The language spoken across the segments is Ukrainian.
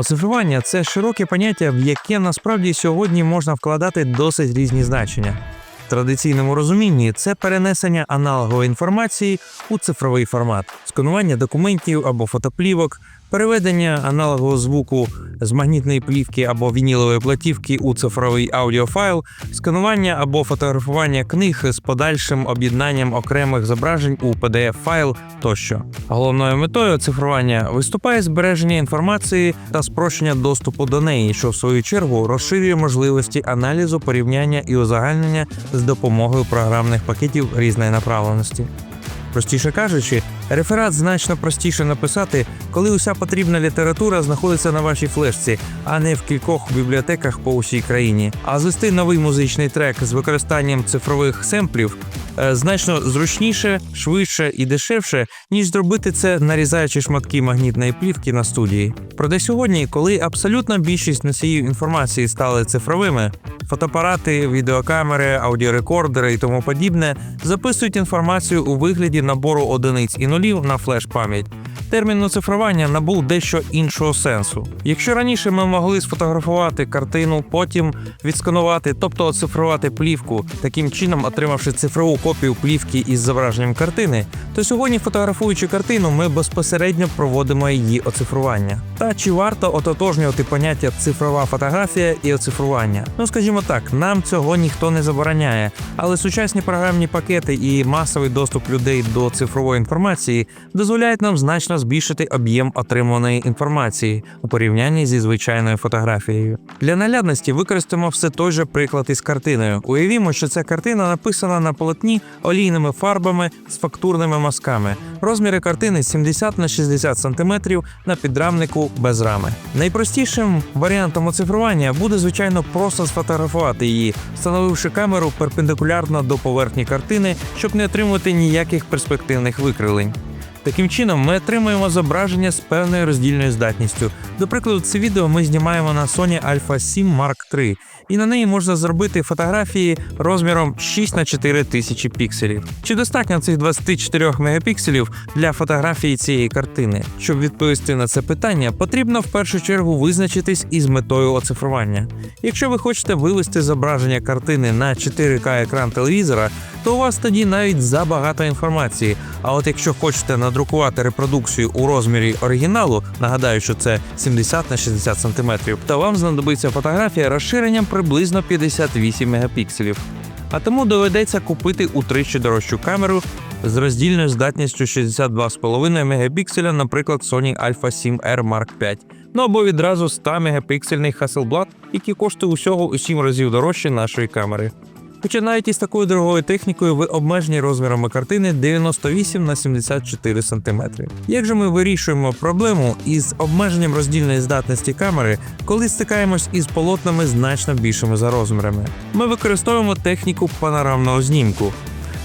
Оцифрування це широке поняття, в яке насправді сьогодні можна вкладати досить різні значення. В традиційному розумінні це перенесення аналогової інформації у цифровий формат, сканування документів або фотоплівок, переведення аналогового звуку з магнітної плівки або вінілової платівки у цифровий аудіофайл, сканування або фотографування книг з подальшим об'єднанням окремих зображень у PDF-файл тощо. Головною метою цифрування виступає збереження інформації та спрощення доступу до неї, що в свою чергу розширює можливості аналізу, порівняння і узагальнення з допомогою програмних пакетів різної направленості. Простіше кажучи, реферат значно простіше написати, коли уся потрібна література знаходиться на вашій флешці, а не в кількох бібліотеках по усій країні. А звести новий музичний трек з використанням цифрових семплів е, значно зручніше, швидше і дешевше, ніж зробити це, нарізаючи шматки магнітної плівки на студії. Проте сьогодні, коли абсолютна більшість носіїв інформації стали цифровими, фотоапарати, відеокамери, аудіорекордери і тому подібне записують інформацію у вигляді набору одиниць і нулів на флеш-пам'ять. Термін оцифрування набув дещо іншого сенсу. Якщо раніше ми могли сфотографувати картину, потім відсканувати, тобто оцифрувати плівку, таким чином отримавши цифрову копію плівки із зображенням картини, то сьогодні, фотографуючи картину, ми безпосередньо проводимо її оцифрування. Та чи варто ототожнювати поняття цифрова фотографія і оцифрування? Ну скажімо так, нам цього ніхто не забороняє, але сучасні програмні пакети і масовий доступ людей до цифрової інформації дозволяють нам значно збільшити об'єм отриманої інформації у порівнянні зі звичайною фотографією. Для наглядності використаємо все той же приклад із картиною. Уявімо, що ця картина написана на полотні олійними фарбами з фактурними мазками. Розміри картини 70 на 60 см на підрамнику без рами. Найпростішим варіантом оцифрування буде звичайно просто сфотографувати її, встановивши камеру перпендикулярно до поверхні картини, щоб не отримувати ніяких перспективних викривлень. Таким чином, ми отримуємо зображення з певною роздільною здатністю. До прикладу, це відео ми знімаємо на Sony Alpha 7 Mark III, і на неї можна зробити фотографії розміром 6 на 4 тисячі пікселів. Чи достатньо цих 24 мегапікселів для фотографії цієї картини? Щоб відповісти на це питання, потрібно в першу чергу визначитись із метою оцифрування. Якщо ви хочете вивести зображення картини на 4К екран телевізора, то у вас тоді навіть забагато інформації. А от якщо хочете надрукувати репродукцію у розмірі оригіналу, нагадаю, що це 70 на 60 см, то вам знадобиться фотографія розширенням приблизно 58 мегапікселів. А тому доведеться купити утричі дорожчу камеру з роздільною здатністю 62,5 мегапікселя, наприклад, Sony Alpha 7R Mark V. Ну або відразу 100 мегапіксельний Hasselblad, який коштує усього у 7 разів дорожче нашої камери. Хоча навіть із такою дорогою технікою ви обмежені розмірами картини 98 на 74 см. Як же ми вирішуємо проблему із обмеженням роздільної здатності камери, коли стикаємось із полотнами значно більшими за розмірами? Ми використовуємо техніку панорамного знімку.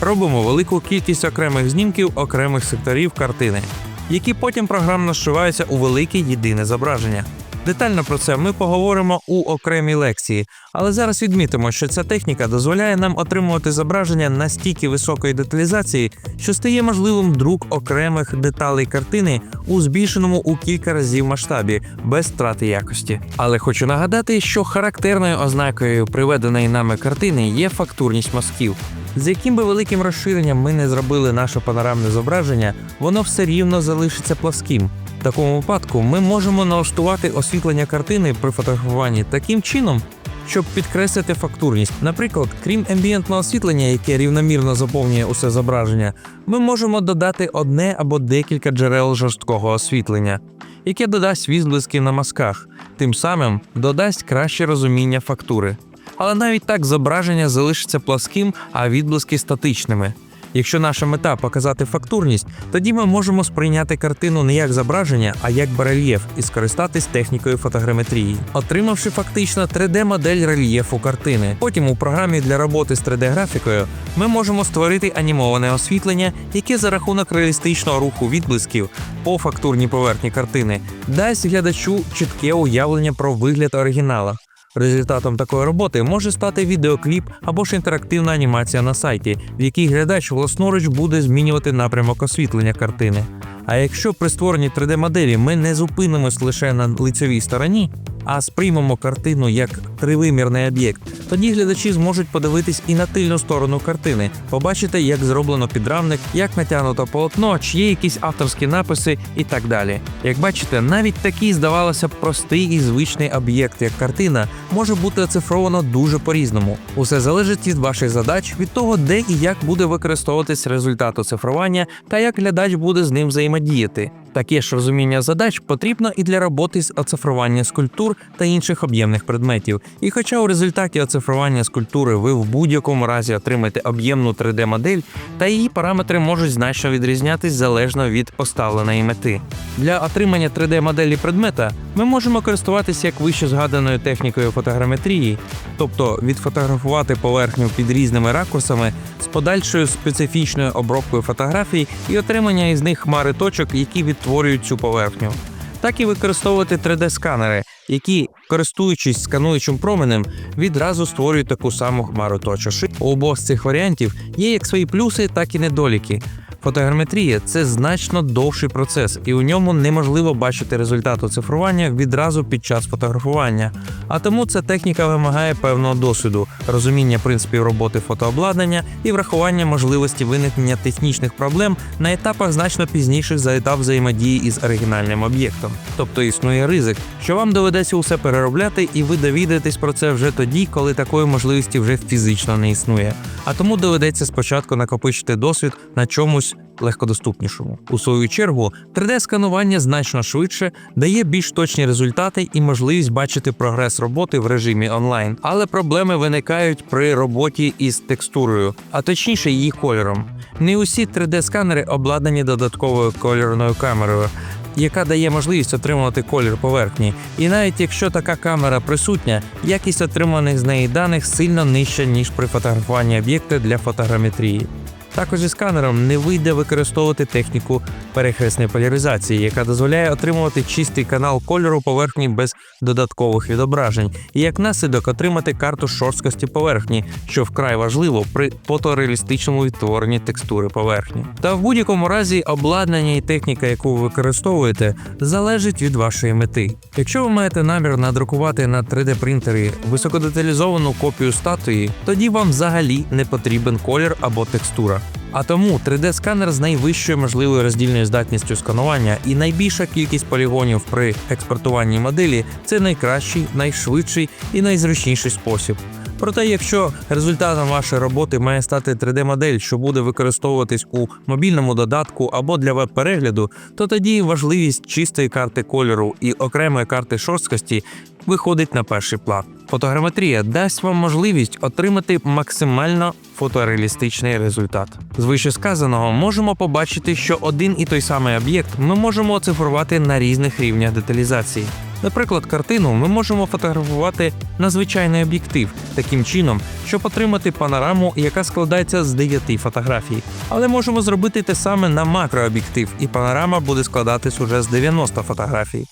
Робимо велику кількість окремих знімків окремих секторів картини, які потім програмно зшиваються у велике єдине зображення. Детально про це ми поговоримо у окремій лекції, але зараз відмітимо, що ця техніка дозволяє нам отримувати зображення настільки високої деталізації, що стає можливим друк окремих деталей картини у збільшеному у кілька разів масштабі без втрати якості. Але хочу нагадати, що характерною ознакою приведеної нами картини є фактурність мазків. З яким би великим розширенням ми не зробили наше панорамне зображення, воно все рівно залишиться пласким. Такому випадку ми можемо налаштувати освітлення картини при фотографуванні таким чином, щоб підкреслити фактурність. Наприклад, крім амбієнтного освітлення, яке рівномірно заповнює усе зображення, ми можемо додати одне або декілька джерел жорсткого освітлення, яке додасть відблиски на мазках, тим самим додасть краще розуміння фактури. Але навіть так зображення залишиться пласким, а відблиски статичними. Якщо наша мета показати фактурність, тоді ми можемо сприйняти картину не як зображення, а як барельєф і скористатись технікою фотограметрії, отримавши фактично 3D-модель рельєфу картини. Потім у програмі для роботи з 3D-графікою ми можемо створити анімоване освітлення, яке за рахунок реалістичного руху відблисків по фактурній поверхні картини дасть глядачу чітке уявлення про вигляд оригінала. Результатом такої роботи може стати відеокліп або ж інтерактивна анімація на сайті, в якій глядач власноруч буде змінювати напрямок освітлення картини. А якщо при створенні 3D-моделі ми не зупинимось лише на лицьовій стороні, а сприймемо картину як тривимірний об'єкт, тоді глядачі зможуть подивитись і на тильну сторону картини, побачити, як зроблено підрамник, як натягнуто полотно, чи є якісь авторські написи і так далі. Як бачите, навіть такий, здавалося б, простий і звичний об'єкт, як картина, може бути оцифровано дуже по-різному. Усе залежить від ваших задач, від того, де і як буде використовуватись результат оцифрування та як глядач буде з ним взаємодіяти. Таке ж розуміння задач потрібно і для роботи з оцифрування скульптур та інших об'ємних предметів. І хоча у результаті оцифрування скульптури ви в будь-якому разі отримаєте об'ємну 3D-модель, та її параметри можуть значно відрізнятись залежно від поставленої мети. Для отримання 3D-моделі предмета ми можемо користуватися як вище згаданою технікою фотограметрії, тобто відфотографувати поверхню під різними ракурсами з подальшою специфічною обробкою фотографій і отримання із них хмари точок, які відтворюють цю поверхню. Так і використовувати 3D-сканери, які, користуючись скануючим променем, відразу створюють таку саму хмару точок. У обох з цих варіантів є як свої плюси, так і недоліки. Фотограметрія це значно довший процес, і у ньому неможливо бачити результат оцифрування відразу під час фотографування. А тому ця техніка вимагає певного досвіду, розуміння принципів роботи фотообладнання і врахування можливості виникнення технічних проблем на етапах значно пізніших за етап взаємодії із оригінальним об'єктом. Тобто існує ризик, що вам доведеться усе переробляти, і ви довідаєтесь про це вже тоді, коли такої можливості вже фізично не існує. А тому доведеться спочатку накопичити досвід на чомусь легкодоступнішому. У свою чергу, 3D-сканування значно швидше дає більш точні результати і можливість бачити прогрес роботи в режимі онлайн. Але проблеми виникають при роботі із текстурою, а точніше її кольором. Не усі 3D-сканери обладнані додатковою кольорною камерою. Яка дає можливість отримувати колір поверхні, і навіть якщо така камера присутня, якість отриманих з неї даних сильно нижча ніж при фотографуванні об'єкта для фотограметрії. Також із сканером не вийде використовувати техніку перехресної поляризації, яка дозволяє отримувати чистий канал кольору поверхні без додаткових відображень, і як наслідок отримати карту шорсткості поверхні, що вкрай важливо при фотореалістичному відтворенні текстури поверхні. Та в будь-якому разі обладнання і техніка, яку ви використовуєте, залежить від вашої мети. Якщо ви маєте намір надрукувати на 3D принтері високодеталізовану копію статуї, тоді вам взагалі не потрібен колір або текстура. А тому 3D-сканер з найвищою можливою роздільною здатністю сканування і найбільша кількість полігонів при експортуванні моделі це найкращий, найшвидший і найзручніший спосіб. Проте, якщо результатом вашої роботи має стати 3D-модель, що буде використовуватись у мобільному додатку або для веб-перегляду, то тоді важливість чистої карти кольору і окремої карти шорсткості виходить на перший план. Фотограметрія дасть вам можливість отримати максимально фотореалістичний результат. З вищесказаного можемо побачити, що один і той самий об'єкт ми можемо оцифрувати на різних рівнях деталізації. Наприклад, картину ми можемо фотографувати на звичайний об'єктив таким чином, щоб отримати панораму, яка складається з 9 фотографій. Але можемо зробити те саме на макрооб'єктив, і панорама буде складатись уже з 90 фотографій.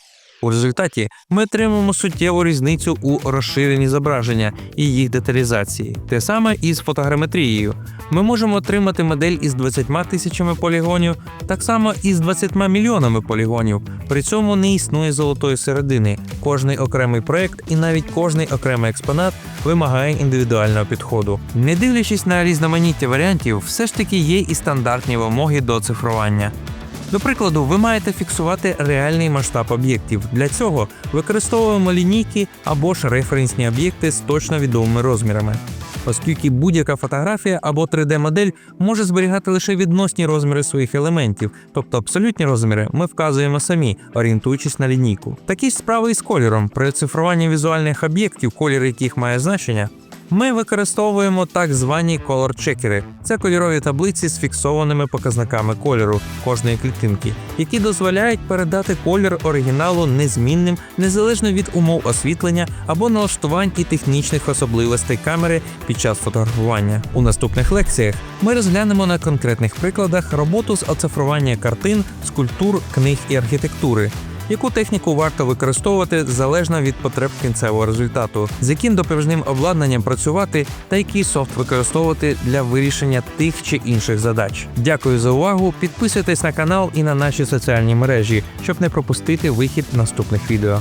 У результаті ми отримаємо суттєву різницю у розширенні зображення і їх деталізації. Те саме і з фотограметрією. Ми можемо отримати модель із 20 тисячами полігонів, так само і з 20 мільйонами полігонів. При цьому не існує золотої середини. Кожний окремий проект і навіть кожний окремий експонат вимагає індивідуального підходу. Не дивлячись на різноманіття варіантів, все ж таки є і стандартні вимоги до цифрування. До прикладу, ви маєте фіксувати реальний масштаб об'єктів. Для цього використовуємо лінійки або ж референсні об'єкти з точно відомими розмірами. Оскільки будь-яка фотографія або 3D-модель може зберігати лише відносні розміри своїх елементів, тобто абсолютні розміри ми вказуємо самі, орієнтуючись на лінійку. Такі ж справи і з кольором. При оцифруванні візуальних об'єктів, колір яких має значення, ми використовуємо так звані колор-чекери. Це кольорові таблиці з фіксованими показниками кольору кожної клітинки, які дозволяють передати колір оригіналу незмінним незалежно від умов освітлення або налаштувань і технічних особливостей камери під час фотографування. У наступних лекціях ми розглянемо на конкретних прикладах роботу з оцифрування картин, скульптур, книг і архітектури. Яку техніку варто використовувати залежно від потреб кінцевого результату, з яким допоміжним обладнанням працювати та який софт використовувати для вирішення тих чи інших задач. Дякую за увагу. Підписуйтесь на канал і на наші соціальні мережі, щоб не пропустити вихід наступних відео.